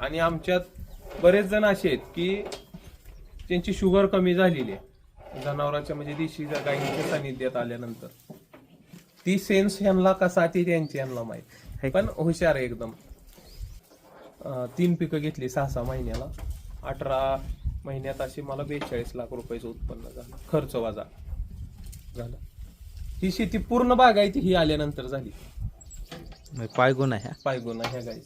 आणि आमच्यात बरेच जण असे आहेत की त्यांची शुगर कमी झालेली आहे. जनावरांच्या म्हणजे देशी गायींच्या सानिध्यात आल्यानंतर. ती सेन्स ह्यांना कसा ती त्यांची ह्यांना माहीत. पण हुशार आहे एकदम. अं, तीन पिकं घेतली सहा सहा महिन्याला. अठरा महिन्यात अशी मला बेचाळीस लाख रुपयाचं उत्पन्न झालं. खर्च वाजा झालं. ही शेती पूर्ण बागायती ही आल्यानंतर झाली. म्हणजे पायगुण आहे. हा. पायगुणा ह्या गाई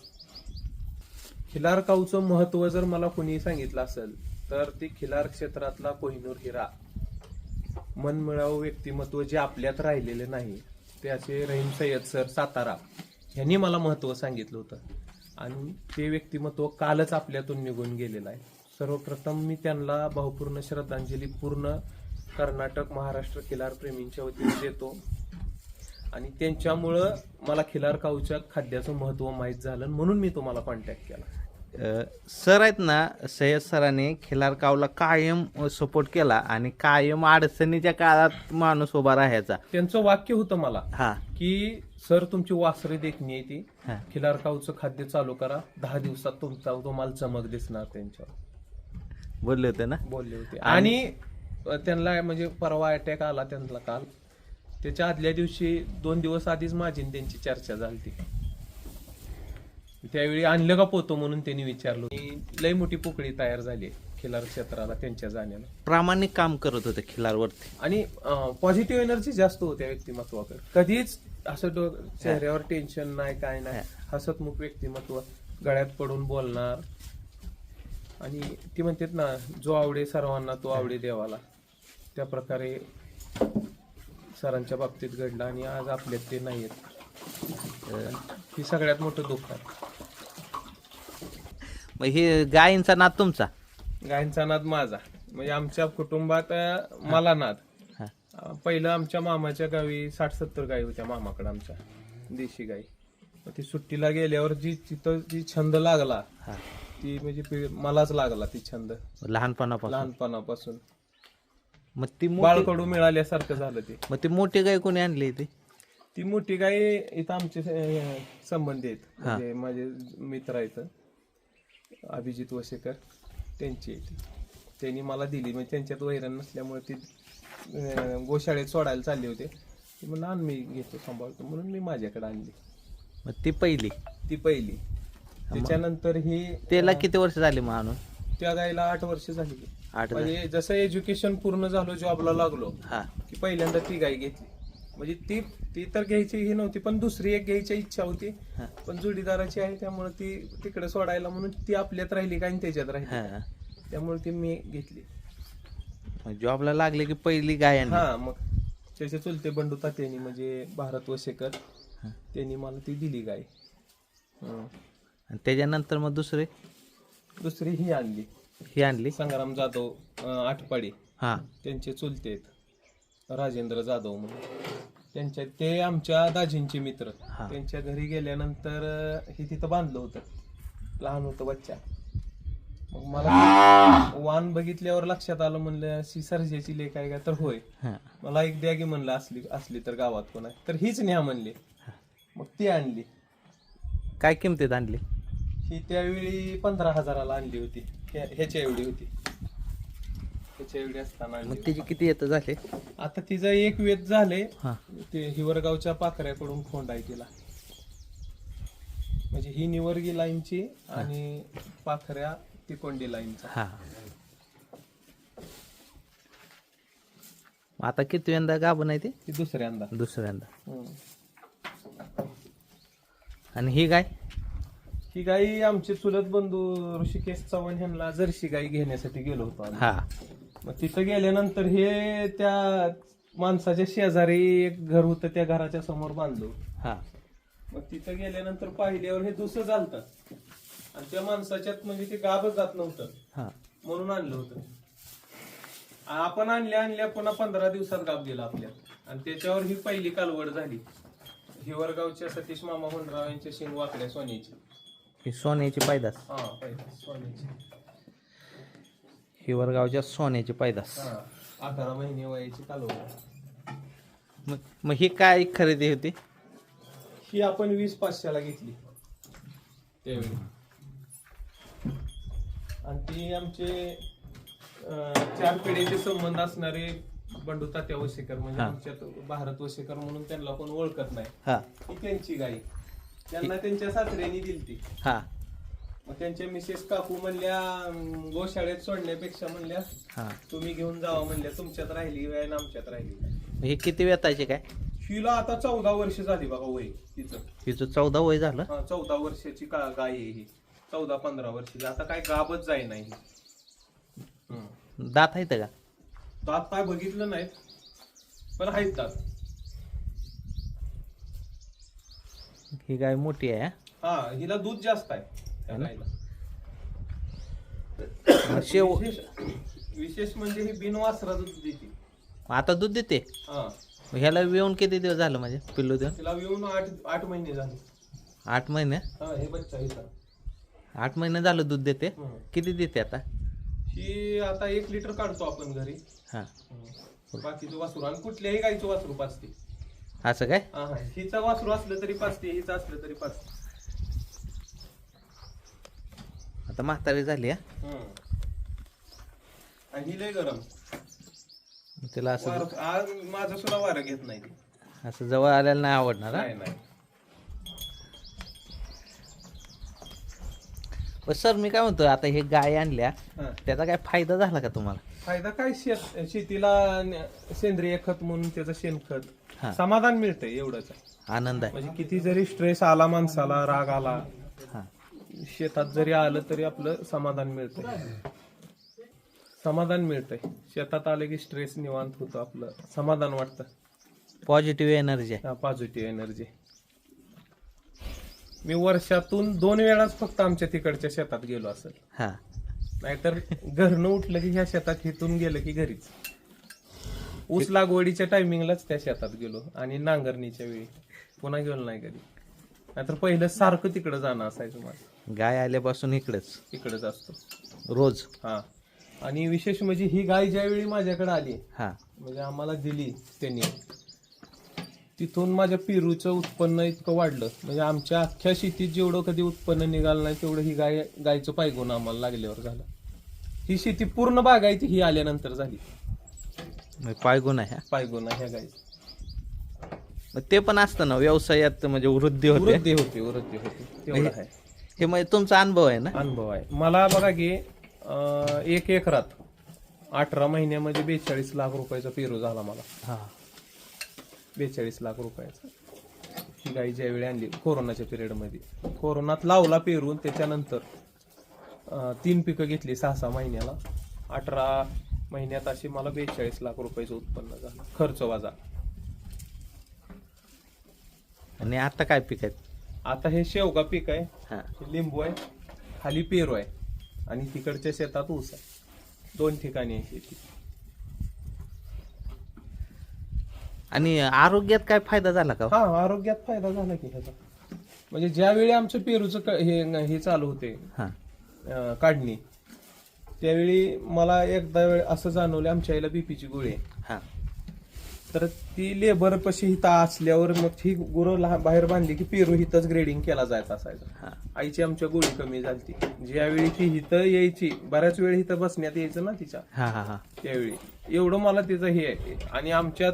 खिलार काऊचं महत्त्व जर मला कोणी सांगितलं असेल तर ती खिलार क्षेत्रातला कोहिनूर हिरा. मनमिळावू व्यक्तिमत्व जे आपल्यात राहिलेले नाही ते असे रहीम सय्यद सर सातारा यांनी मला महत्त्व सांगितलं होतं. आणि ते व्यक्तिमत्व कालच आपल्यातून निघून गेलेलं आहे. सर्वप्रथम मी त्यांना भावपूर्ण श्रद्धांजली पूर्ण कर्नाटक महाराष्ट्र खिलार प्रेमींच्या वतीने देतो. आणि त्यांच्यामुळं मला खिलार काऊच्या खाद्याचं महत्त्व माहीत झालं म्हणून मी तुम्हाला कॉन्टॅक्ट केला. सर आहेत ना सय्यद सरांनी खिलार कावला कायम सपोर्ट केला आणि कायम अडचणीच्या काळात माणूस उभा राहायचा. त्यांचं वाक्य होतं मला हा. की सर तुमची वासरे देखणी ती. हा. खिलार काऊचं खाद्य चालू करा. दहा दिवसात तुमचा तुम्हाला चमक दिसणार त्यांच्यावर. बोलले होते ना? बोलले होते. आणि अ, त्यांना म्हणजे परवा अटॅक आला त्यांना काल. त्याच्या आदल्या दिवशी दोन दिवस आधीच माझी आणि त्यांची चर्चा झाली त्यावेळी आणलं का पोतो म्हणून त्यांनी विचारलं. आणि लय मोठी पोकळी तयार झाली खिलार क्षेत्राला त्यांच्या जाण्याला. प्रामाणिक काम करत होते खिलारवरती. आणि पॉझिटिव्ह एनर्जी जास्त होत्या व्यक्तिमत्वाकडे. कधीच असं डो- चेहऱ्यावर टेन्शन नाही काय नाही. हसतमुख व्यक्तिमत्व गळ्यात पडून बोलणार. आणि ती म्हणतात ना जो आवडे सर्वांना तो आवडे देवाला. त्या प्रकारे सरांच्या बाबतीत घडला आणि आज आपल्यात ते नाही आहेत ही सगळ्यात मोठं दुःख आहे. मग हे गायींचा नाद तुमचा? गायींचा नाद माझा. म्हणजे आमच्या कुटुंबात अं, मला नाद. हा. अं, पहिलं आमच्या मामाच्या गावी साठ सत्तर गायी होत्या मामाकडे आमच्या देशी गाई. मग ती सुट्टीला गेल्यावर जी तिथं जी छंद लागला हा. ती म्हणजे मलाच लागला ती छंद. लहानपणापासून? लहानपणापासून. मग ती मोठी बाळकडू मिळाल्यासारखं झालं ते. मग ती मोठी गाय कोणी आणली ती? ती मोठी गाई इथं आमचे अं, संबंधी आहेत. म्हणजे माझे मित्र आहेत. अभिजित वशेकर त्यांची आहे ती. त्यांनी मला दिली. म्हणजे त्यांच्यात वैरण नसल्यामुळे ती गोशाळेत सोडायला चालले होते. ती म्हणून आण मी घेतो सांभाळतो. म्हणून मी माझ्याकडे आणली. मग ती पहिली? ती पहिली. त्याच्यानंतर ही त्याला किती वर्ष झाली मग आणून? त्या गायला आठ वर्ष झाली. आठ. म्हणजे जसं एज्युकेशन पूर्ण झालं जॉबला लागलो हा. की पहिल्यांदा ती गाय घेतली. म्हणजे ती ती तर घ्यायची ही नव्हती पण दुसरी एक घ्यायची इच्छा होती. हा. पण जोडीदाराची आहे त्यामुळे ती तिकडे सोडायला म्हणून ती आपल्यात राहिली का आणि त्याच्यात राहिली. हा. त्यामुळे ती मी घेतली. मग जॉबला लागले की पहिली गाय आणली? हा मग त्याचे चुलते बंडू तात्यानी म्हणजे भारत वशेकर हा. त्यांनी मला ती दिली गाय. हं. आणि त्याच्यानंतर मग दुसरी? दुसरी ही आणली. ही आणली? संग्राम जाधव अं, आटपाडी. हा. त्यांचे चुलते आहेत. राजेंद्र जाधव म्हणून. त्यांच्या ते आमच्या दाजींचे मित्र. हा. त्यांच्या घरी गेल्यानंतर अं, हे तिथं बांधलं होतं. लहान होतं बच्चा. मग मला वान बघितल्यावर लक्षात आलं म्हणलं अशी सर्जाची लेख आहे का? तर होय. हा. मला एक द्या की म्हणलं असली असली तर गावात कोण तर हीच न्या म्हणली. मग ती आणली. काय किमतीत आणली? ही त्यावेळी पंधरा हजाराला आणली होती. ह्या- ह्याच्या एवढी होती. एवढी असताना मग. त्याची किती येतं झाले? आता तिचं एक वेद झाले हा. ते हिवरगावच्या पाखऱ्याकडून खोंड आहे तिला. म्हणजे ही निवर्गी लाईनची आणि पाखऱ्या तिकोंडी लाईनचा. हा. मग आता किती यंदा गाभण आहे ती? ती दुसऱ्यांदा. दुसऱ्यांदा. हम्म. आणि ही गाय? ही गाई आमचे चुलत बंधू ऋषिकेश चव्हाण यांना जर्सी गाई घेण्यासाठी गेलो होतो आम्ही. हा. मग तिथं गेल्यानंतर हे त्या माणसाच्या शेजारी एक घर होतं त्या घराच्या समोर बांधलो हा. मग तिथं गेल्यानंतर पाहिल्यावर हे दुसरं झालतं. आणि त्या माणसाच्यात म्हणजे ते गाबच जात नव्हतं. हा. म्हणून आणलं होतं. आपण आणल्या आणल्या पुन्हा पंधरा दिवसात गाब दिला आपल्या. आणि त्याच्यावर ही पहिली कालवड झाली. हिवरगावच्या सतीश मामा हुंडराव यांच्या शिंग वाकड्या सोन्याची. ही सोन्याची पैदास हा पहिली सोन्याची. हिवरगावच्या सोन्याची पैदास. हा अकरा महिने वयाची कालवड. मग मग ही काय खरेदी होती? ही आपण वीस पाचशेला घेतली. त्यावेळी. आणि ती आमचे अं, चार पिढीचे संबंध असणारे बंडू तात्या वशेकर म्हणजे हा. आमच्यात भारत वशेकर म्हणून त्यांना कोण ओळखत नाही. हा. ही त्यांची गाई. त्यांना त्यांच्या सासऱ्यांनी दिलती. हा. मग त्यांच्या मिसेस काकू म्हणल्या अं, गोशाळेत सोडण्यापेक्षा म्हणल्या हा. तुम्ही घेऊन जावा म्हणल्या तुमच्यात राहिली वेळ आणि आमच्यात राहिली. हे किती वेताचे काय? हिला आता चौदा वर्ष झाली बघा वय तिचं. हिचं चौदा वय झालं? हा चौदा वर्षाची का गाय आहे ही. चौदा पंधरा वर्षाची. आता काय गाबच जाई नाही. हम्म. दात आहेत का? दात काय बघितलं नाहीत पण आहेत दात. ही गाय मोठी आहे हा हिला दूध जास्त आहे? शेव विशेष विशेष म्हणजे ही बिनवासरा दूध देते. आता दूध देते? हा. ह्याला येऊन किती दिवस झालं म्हणजे? पिल्लू देऊन? तिला येऊन आठ आठ महिने झाले. आठ महिने? हा हे बच्चा हिचा आठ महिने झालं दूध देते? हम्म. किती देते आता? ही आता एक लिटर काढतो आपण घरी. हा. बाकीचं वासरू. आणि कुठल्याही गाईचं वासरू पाचते. असं काय? हा हा. हिचं वासरू असलं तरी पाचते हिचं असलं तरी पाचते. आता म्हातारी झाली हा. आणि ही लय गरम तिला असं वार आज माझं सुद्धा वारं घेत नाही ती. असं जवळ आल्याला नाही आवडणार हा? नाही नाही पण सर मी काय म्हणतो आता हे गाय आणल्या हा. त्याचा काय फायदा झाला का तुम्हाला फायदा काय शेत शेतीला न- सेंद्रिय खत म्हणून त्याचं हा. शेणखत समाधान मिळतंय एवढंच आनंद आहे म्हणजे किती जरी स्ट्रेस आला माणसाला राग आला हा शेतात जरी आलं तरी आपलं समाधान मिळतंय. समाधान मिळतंय. शेतात आलं की स्ट्रेस निवांत होतो आपलं. समाधान वाटतं. पॉझिटिव्ह एनर्जी पॉझिटिव्ह एनर्जी मी वर्षातून दोन वेळाच फक्त आमच्या तिकडच्या शेतात गेलो असेल. हा. नाहीतर घरनं उठलं की ह्या शेतात हिथून गेलं की घरीच. ऊस लागवडीच्या टायमिंगलाच त्या शेतात गेलो आणि नांगरणीच्या वेळी. पुन्हा गेलो नाही कधी. नाहीतर पहिलं सारखं तिकडं जाणं असायचं माझं. गाय आल्यापासून इकडेच. तिकडंच असतो. रोज. हा. आणि विशेष म्हणजे ही गाय ज्यावेळी माझ्याकडे आली हा. म्हणजे आम्हाला दिली त्यांनी तिथून माझ्या पेरूचं उत्पन्न इतकं वाढलं. म्हणजे आमच्या अख्ख्या शेतीत जेवढं कधी उत्पन्न निघालं नाही तेवढं ही गाय गायचं पायगुण आम्हाला लागल्यावर झालं. ही शेती पूर्ण बागायती ही आल्यानंतर झाली. म्हणजे पायगुण आहे. पायगुण ह्या गायची. मग ते पण असतं ना व्यवसायात म्हणजे वृद्धी होते. वृद्धी होते वृद्धी होते. तेवढं आहे. हे म्हणजे तुमचा अनुभव आहे ना? अनुभव आहे. मला बघा की अं, एक एकरात अठरा महिन्यामध्ये बेचाळीस लाख रुपयाचा पेरू झाला मला. हा. बेचाळीस लाख रुपयाचा. ही गाई ज्यावेळी आणली कोरोनाच्या पिरियडमध्ये. कोरोनात लावला पेरून त्याच्यानंतर अं, तीन पिकं घेतली सहा सहा महिन्याला. अठरा महिन्यात अशी मला बेचाळीस लाख रुपयाचं उत्पन्न झालं. खर्च वाजा. आणि आता काय पीक आहेत? आता हे शेवगा पीक आहे? हा. हे लिंबू आहे. खाली पेरू आहे. आणि तिकडच्या शेतात ऊस आहे. दोन ठिकाणी आहे शेती. आणि आरोग्यात काय फायदा झाला का हो? हा आरोग्यात फायदा झाला की ह्याचा. म्हणजे ज्यावेळी आमचं पेरूचं क- हे हे चालू होते हा. अं, काढणी त्यावेळी मला एकदा वेळ असं जाणवलं आमच्या आईला बीपीची गोळी आहे. हा. तर ती लेबर पशी हिता असल्यावर मग ही गुरं लहान बाहेर बांधली की पेरू हितच ग्रेडिंग केला जायचं असायचं. हा. आईची आमच्या गोळी कमी झाली ज्यावेळी ती हिथं यायची बऱ्याच वेळ हिथं बसण्यात यायचं ना तिच्या. हा हा हा. त्यावेळी. एवढं मला त्याचं हे आहे. आणि आमच्यात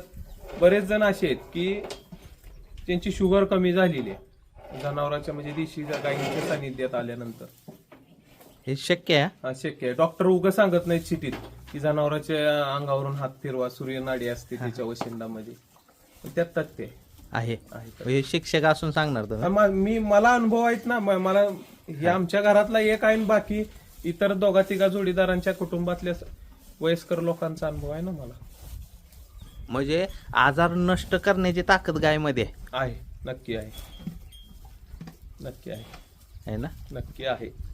बरेच जण असे आहेत की त्यांची शुगर कमी झालेली आहे. जनावरांच्या म्हणजे देशी गायींच्या सानिध्यात आल्यानंतर. हे शक्य आहे? हा शक्य आहे. डॉक्टर उगं सांगत नाहीत सिटीत. की जनावरांच्या अंगावरून हात फिरवा सूर्यनाडी असते त्याच्या वशिंडामध्ये. त्यात तथ्य आहे. आहे आहे तर. हे शिक्षक असून सांगणार हा, मा- मी मला अनुभव आहेत ना म- मला हे. आमच्या घरातला एक आहे आणि बाकी इतर दोघा तिघा जोडीदारांच्या कुटुंबातल्या स- वयस्कर लोकांचा अनुभव आहे ना मला. म्हणजे आजार नष्ट करण्याची ताकद गायमध्ये आहे. आहे. नक्की आहे. नक्की आहे. आहे ना? नक्की आहे.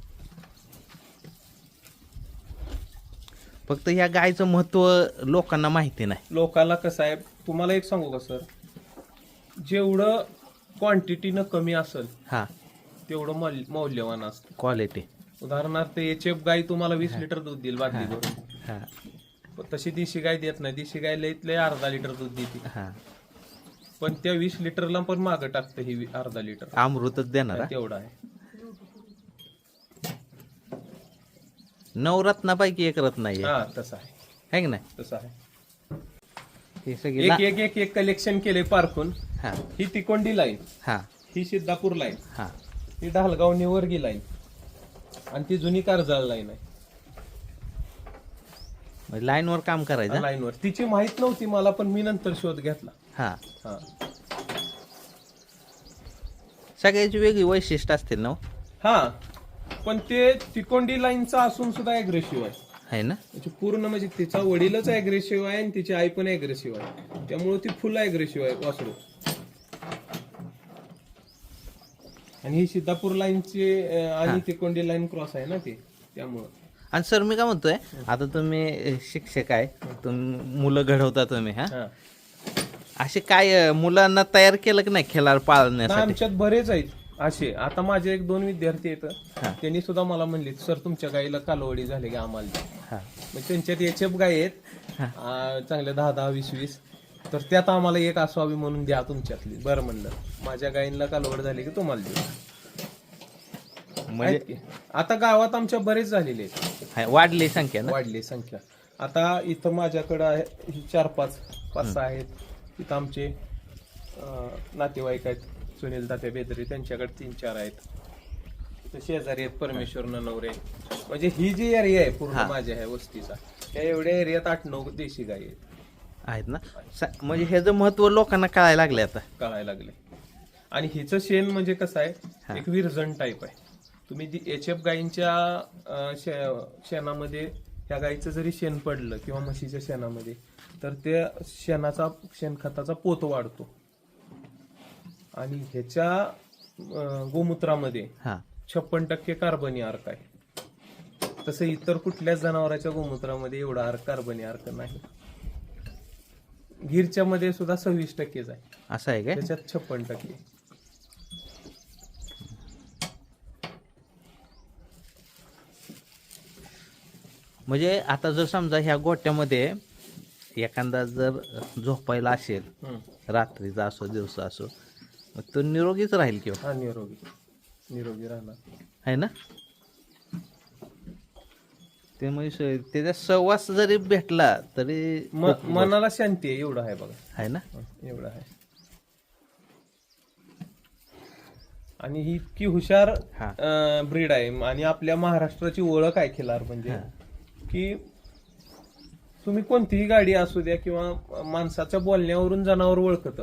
फक्त ह्या गायचं महत्त्व लोकांना माहिती नाही. लोकांना कसं आहे तुम्हाला एक सांगू का सर? जेवढं क्वांटिटीनं कमी असेल हा. तेवढं मौल- मौल्यवान असतं. क्वालिटी उदाहरणार्थ एच एफ गाय तुम्हाला वीस लिटर दूध देईल भरून हा. पण तशी देशी गाय देत नाही. देशी गाय लईत लय अर्धा लिटर दूध देते. हा. पण त्या वीस लिटरला पण मागं टाकतं ही वी- अर्धा लिटर. अमृतच देणार. हा? तेवढं आहे. नवरत्नापैकी एक रत्न आहे. हा तसं आहे. है की नाही? तसं आहे. हे सगळी एक ला- एक एक एक कलेक्शन केले पारखून. हा. ही तिकोंडी लाईन हा. ही सिद्धापूर लाईन हा. ही ढालगाव निवर्गी लाईन आणि ती जुनी कारजाळ लाईन आहे. म्हणजे लाईनवर काम करायचं लाईनवर तिची माहीत नव्हती मला पण मी नंतर शोध घेतला. हा. हा. सगळ्याची वेगळी वैशिष्ट्य असतील ना हो? हा. पण ते तिकोंडी लाईनचा असून सुद्धा अग्रेसिव्ह आहे. है ना? म्हणजे पूर्ण म्हणजे तिचा वडीलच अग्रेसिव्ह आहे आणि तिची आई पण अग्रेसिव्ह आहे. त्यामुळे ती फुल अग्रेसिव्ह आहे वासरू. आणि ही सिद्धापूर लाईनची आणि तिकोंडी लाईन क्रॉस आहे ना ती त्यामुळं. आणि सर मी काय म्हणतोय आता तुम्ही शिक्षक आहे तुम्ही मुलं घडवता तुम्ही हा? हा. असे काय अ, मुलांना तयार केलं की नाही खेळाडू पाळण्यासाठी? आमच्यात बरेच आहेत. असे आता माझे एक दोन विद्यार्थी आहेत. त्यांनी सुद्धा मला म्हणले सर तुमच्या गाईला कालवडी झाली की आम्हाला द्या." मग त्यांच्यात एचएफ गाय आहेत. आ, चांगल्या दहा दहा वीस वीस. तर त्यात आम्हाला एक असावी म्हणून द्या तुमच्यातली. बरं म्हणलं. माझ्या गायींना कालवड झाली की तुम्हाला देऊ. म्हणजे की. आता गावात आमच्या बरेच झालेले आहेत. हा, वाढली संख्या ना? वाढली संख्या. आता इथं माझ्याकडं आहे चार पाच पाच सहा आहेत. इथं आमचे अं, नातेवाईक आहेत. सुनील तात्या बेदरे त्यांच्याकडे तीन चार आहेत. शेजारी आहेत परमेश्वर नवरे. म्हणजे ही जी एरिया आहे पूर्ण. माझ्या ह्या वस्तीचा त्या एवढ्या एरियात आठ नऊ देशी गायी आहेत. आहेत ना? स- म्हणजे ह्याचं महत्त्व लोकांना कळायला लागले आता. कळायला लागले आणि हिचं शेण म्हणजे कसं. आहे एक विरजण टाईप आहे. तुम्ही जी एच एफ गायींच्या अं, शे- शेणामध्ये ह्या गायीचं जरी शेण पडलं किंवा म्हशीच्या शेणामध्ये तर त्या शेणाचा शेणखताचा पोत वाढतो. आणि ह्याच्या अं, गोमूत्रामध्ये हा. छप्पन टक्के कार्बनी अर्क आहे. तसं इतर कुठल्याच जनावरांच्या गोमूत्रामध्ये एवढा अर्क कार्बनी अर्क नाही. गिरच्या मध्ये सुद्धा सव्वीस टक्केच आहे. असं आहे काय? त्याच्यात छप्पन टक्के. म्हणजे आता जर समजा ह्या गोट्यामध्ये एखादा जर झोपायला असेल हम्म. रात्रीचा असो दिवसा असो मग तो निरोगीच राहील किंवा? हा निरोगी. निरोगी राहणार. आहे ना? ते म्हणजे स- त्याचा सहवास जरी भेटला तरी म- मनाला शांती आहे एवढं आहे बघा. आहे ना? एवढं आहे. आणि ही इतकी हुशार हा. ब्रीड आहे. आणि आपल्या महाराष्ट्राची ओळख आहे खिलार म्हणजे. की तुम्ही कोणतीही गाडी असू द्या किंवा माणसाच्या बोलण्यावरून जनावर ओळखत.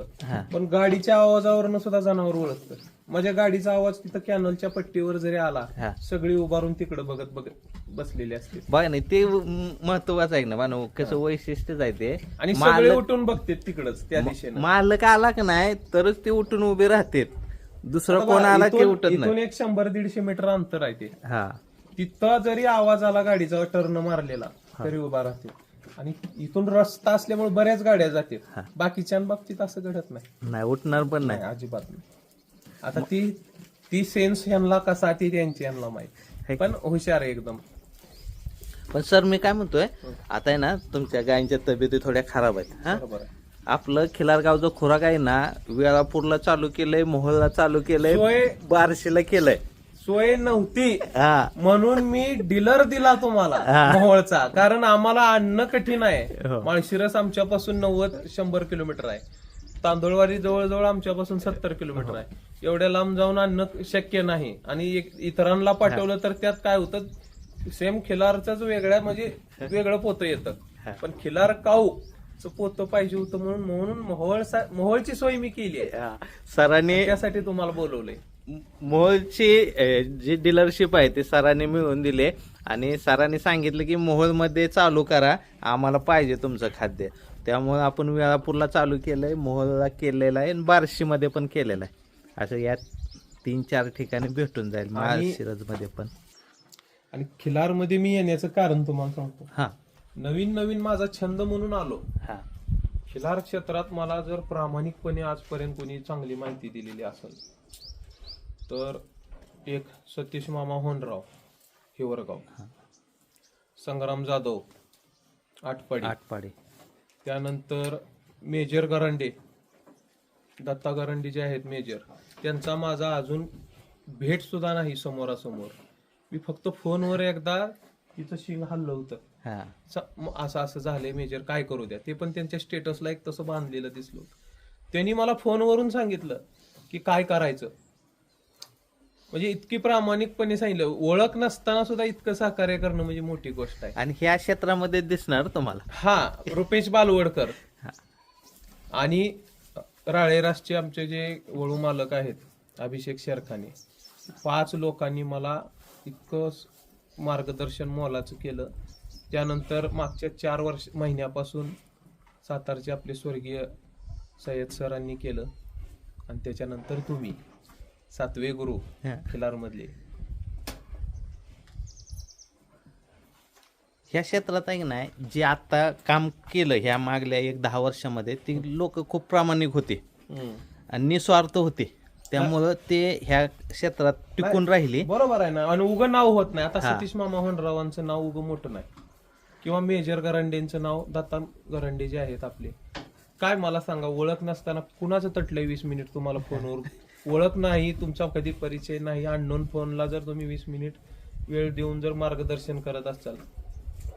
पण गाडीच्या आवाजावरनं सुद्धा जनावर ओळखतं. माझ्या गाडीचा आवाज तिथं कॅनलच्या पट्टीवर जरी आला सगळी उभारून तिकडे बघत बघत बसलेली असते. बघा नाही ते महत्वाचं आहे ना मानव कसं वैशिष्ट्यच आहे ते. आणि सगळे उठून बघते तिकडच त्या दिशेनं. मालक आला का नाही तरच ते उठून उभे राहतात. दुसरं कोण आला की उठत नाही. एक शंभर दीडशे मीटर अंतर आहे ते. हा. तिथं जरी आवाज आला गाडीचा टर्न मारलेला तरी उभा राहते. आणि इथून रस्ता असल्यामुळे बऱ्याच गाड्या हा. जातात बाकीच्या बाबतीत असं घडत नाही. नाही उठणार पण नाही. नाही अजिबात नाही. आता ती ती सेन्स ह्यांना कसा ती त्यांची ह्यांना हे- माहीत पण हुशार आहे एकदम. पण सर मी काय म्हणतोय आता आहे ना तुमच्या गायींच्या तब्येती थोड्या खराब आहेत हा? बरोबर आहे. आपलं खिलार गावचं खुराक आहे ना वेळापूरला चालू केलंय मोहोळला चालू केलंय सोय बारशीला केलंय. सोय नव्हती. म्हणून मी डीलर दिला तुम्हाला. मोहोळचा. कारण आम्हाला आणणं कठीण आहे. हो. माळशिरस आमच्यापासून नव्वद शंभर किलोमीटर आहे. तांदूळवाडी जवळजवळ आमच्यापासून सत्तर किलोमीटर आहे. एवढ्या लांब जाऊन आणणं शक्य नाही. आणि इतरांना पाठवलं तर त्यात काय होतं सेम खिलारच वेगळ्या म्हणजे वेगळं पोतं येतं. पण खिलार काऊ? पोतं पाहिजे होतं म्हणून म्हणून मोहोळ मोहोळची सोय मी केली आहे. सरांनी त्यासाठी तुम्हाला बोलवलंय. मोहोळची जी डीलरशिप आहे ती सरांनी मिळवून दिली. आणि सरांनी सांगितलं की मोहोळमध्ये चालू करा. आम्हाला पाहिजे तुमचं खाद्य. त्यामुळे आपण वेळापूरला चालू केलंय मोहोळला केलेलं आहे आणि बार्शीमध्ये पण केलेलं आहे. असं या तीन चार ठिकाणी भेटून जाईल आणि- मध्ये पण. आणि खिलारमध्ये मी येण्याचं कारण तुम्हाला सांगतो. हा. नवीन नवीन माझा छंद म्हणून आलो. हा. खिलार क्षेत्रात मला जर प्रामाणिकपणे आजपर्यंत कोणी चांगली माहिती दिलेली असेल तर एक सतीश मामा होनराव हिवरगाव संग्राम जाधव आटपाडी. आटपाडी. त्यानंतर मेजर गरांडे दत्ता गरांडे जे आहेत मेजर त्यांचा माझा अजून भेट सुद्धा नाही समोरासमोर. मी फक्त फोनवर एकदा तिचं शिंग हल्लं होतं. हा. स- म- असं असं झालंय मेजर काय करू द्या? ते पण त्यांच्या स्टेटसला एक तसं बांधलेलं दिसलं होतं. त्यांनी मला फोनवरून सांगितलं की काय करायचं? म्हणजे इतकी प्रामाणिकपणे सांगितलं. ओळख नसताना सुद्धा इतकं सहकार्य करणं म्हणजे मोठी गोष्ट आहे. आणि ह्या क्षेत्रामध्ये दिसणार तुम्हाला. हा रुपेश बालवडकर. आणि राळेरासचे आमचे जे वळू मालक आहेत अभिषेक शेरखाने. पाच लोकांनी मला इतकं मार्गदर्शन मोलाचं केलं. त्यानंतर मागच्या चार वर्ष महिन्यापासून सातारचे आपले स्वर्गीय सय्यद सरांनी केलं. आणि त्याच्यानंतर तुम्ही. सातवे गुरु हा. खिलारमधले. ह्या क्षेत्रात आहे की नाही जे आता काम केलं ह्या मागल्या एक दहा वर्षामध्ये ती लोक खूप प्रामाणिक होते. आणि निस्वार्थ होते. त्यामुळं ते ह्या क्षेत्रात टिकून राहिले. बरोबर आहे ना आणि उगं नाव होत नाही. आता. सतीश मामा होंडरावांचं नाव उगं मोठं नाही. किंवा मेजर गरांडेंचं नाव दत्ता गरांडे जे आहेत आपले. काय मला सांगा ओळख नसताना कुणाचं तटलंय वीस मिनिट तुम्हाला फोनवर? ओळख नाही तुमचा कधी परिचय नाही अननोन फोनला जर तुम्ही वीस मिनिट वेळ देऊन जर मार्गदर्शन करत असाल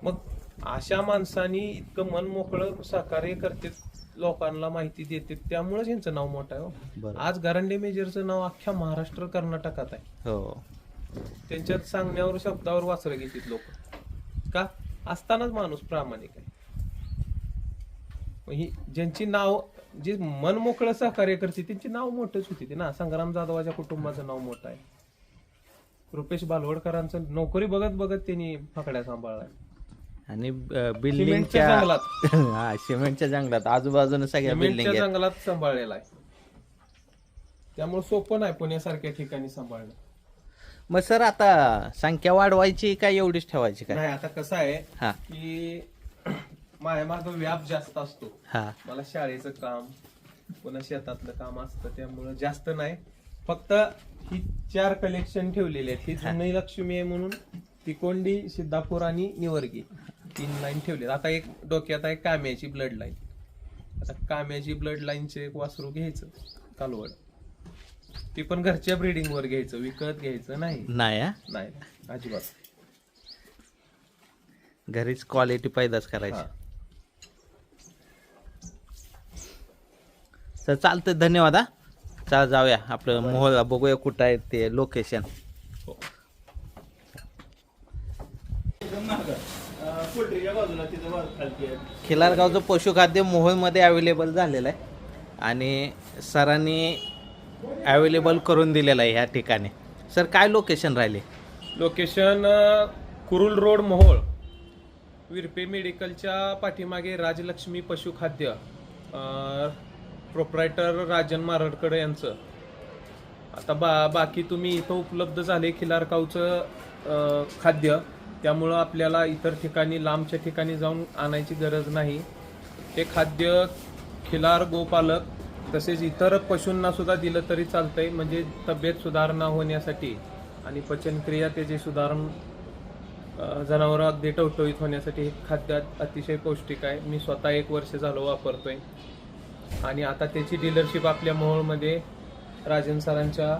मग अशा माणसांनी इतकं मन मोकळं सहकार्य करते लोकांना माहिती देते त्यामुळेच यांचं नाव मोठं आहे हो. आज गरांडे मेजरचं नाव अख्ख्या महाराष्ट्र कर्नाटकात आहे. हो. त्यांच्यात सांगण्यावर शब्दावर वाचलं घेतात लोक. का? असतानाच माणूस प्रामाणिक आहे. ही ज्यांची नाव जे मन मोकळं सहकार्य करते त्यांची नाव मोठंच होती. ते ना संग्राम जाधवाच्या कुटुंबाचं नाव मोठं आहे. रुपेश बालवडकरांचं नोकरी बघत बघत त्यांनी फकड्या सांभाळलाय. आणि बिल्डिंगच्या जंगलात. हा सिमेंटच्या जंगलात. आजूबाजूने सगळ्या बिल्डिंग सिमेंटच्या जंगलात सांभाळलेला आहे. त्यामुळे सोपं नाही पुण्यासारख्या ठिकाणी सांभाळणं. मग सर आता संख्या वाढवायची का एवढीच ठेवायची काय नाही आता कसं आहे हा. की माझ्या माग व्याप जास्त असतो. हा. मला शाळेचं काम पुन्हा शेतातलं काम असतं त्यामुळं जास्त नाही. फक्त ही चार कलेक्शन ठेवलेले आहेत. ही जुनी लक्ष्मी आहे म्हणून तिकोंडी सिद्धापूर आणि निवर्गी. तीन लाईन ठेवले आता एक डोक्यात आहे काम्याची ब्लड लाईन आता काम्याची ब्लड लाईनचे एक वासरू घ्यायचं कालवड. ती पण घरच्या ब्रिडिंग वर घ्यायचं विकत घ्यायचं नाही. नाही हा? नाही अजिबात. घरीच क्वालिटी पैदाच करायची. हा. तर चालतं धन्यवाद हा. चला जाऊया. आपलं मोहळा बघूया कुठं आहे ते लोकेशन हो. खिलारगावचं पशुखाद्य मोहोळमध्ये अवेलेबल झालेलं आहे. आणि सरांनी अवेलेबल करून दिलेलं आहे ह्या ठिकाणी. सर काय लोकेशन राहिले? Location Kurul road Mohol. विरपे मेडिकलच्या पाठीमागे राजलक्ष्मी पशुखाद्य. प्रोप्रायटर राजन मारडकड यांचं. आता बा बाकी तुम्ही इथं उपलब्ध झाले खिलारकावचं खाद्य. त्यामुळं आपल्याला इतर ठिकाणी लांबच्या ठिकाणी जाऊन आणायची गरज नाही. ते खाद्य खिलार गोपालक तसेच इतर पशूंना सुद्धा दिलं तरी चालतंय. म्हणजे तब्येत सुधारणा होण्यासाठी आणि पचनक्रिया त्याची सुधारण जनावरं अगदी टवटवीत होण्यासाठी हे खाद्य अतिशय पौष्टिक आहे. मी स्वतः एक वर्ष झालं वापरतोय. आणि आता त्याची डीलरशिप आपल्या मोहोळमध्ये राजन सरांच्या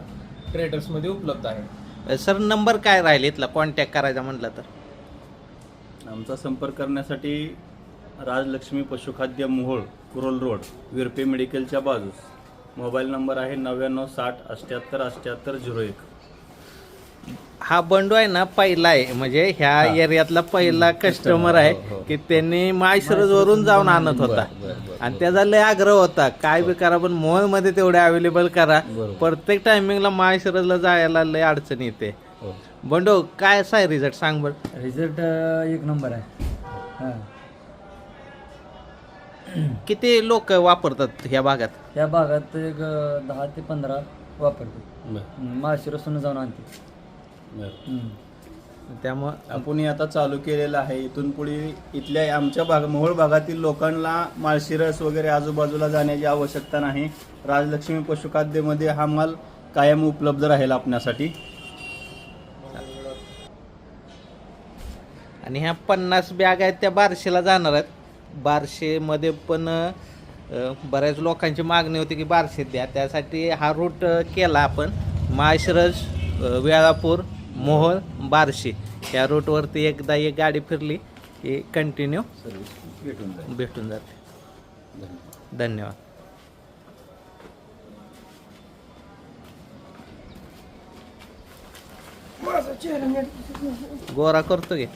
ट्रेडर्समध्ये उपलब्ध आहे. सर नंबर काय राहिले इथला कॉन्टॅक्ट करायचा म्हटलं तर. आमचा संपर्क करण्यासाठी राजलक्ष्मी पशुखाद्य मोहोळ कुरोल रोड विरपे मेडिकलच्या बाजूस. मोबाईल नंबर आहे नव्याण्णव साठ अठ्ठ्याहत्तर अठ्ठ्याहत्तर झिरो एक. हा बंडू आहे ना पहिला आहे. म्हणजे ह्या हा. एरियातला पहिला कस्टमर आहे हो, हो. की त्यांनी माळशिरज वरून जाऊन आणत होता. आणि त्याचा लय आग्रह होता. काय बी करा पण मोहलमध्ये तेवढे अवेलेबल करा. प्रत्येक टायमिंगला माळशिरजला जायला लय अडचण येते. हो. बंडू काय असा आहे रिझल्ट सांग बर. रिझल्ट एक नंबर आहे. हां. किती लोक वापरतात ह्या भागात? त्या भागात एक दहा ते पंधरा वापरतो बरं, माळशिरसून जाऊन आणते. त्यामुळं आपण हे आता चालू केलेलं आहे. इथून पुढे इथल्या आमच्या भाग मोहोळ भागातील लोकांना माळशिरस वगैरे आजूबाजूला जाण्याची आवश्यकता नाही. राजलक्ष्मी पशुखाद्यमध्ये हा माल कायम उपलब्ध राहील आपल्यासाठी आणि ह्या पन्नास बॅग आहेत त्या बारशेला जाणार आहेत. बारशेमध्ये पण बऱ्याच लोकांची मागणी होती की बारशेत द्या. त्यासाठी हा रूट केला आपण. माळशिरज अ, वेळापूर मोहोळ बारशे. या रूटवरती एकदा एक गाडी फिरली की कंटिन्यू भेटून भेटून जाते. धन्यवाद. धन्यवाद. गोरा करतो की?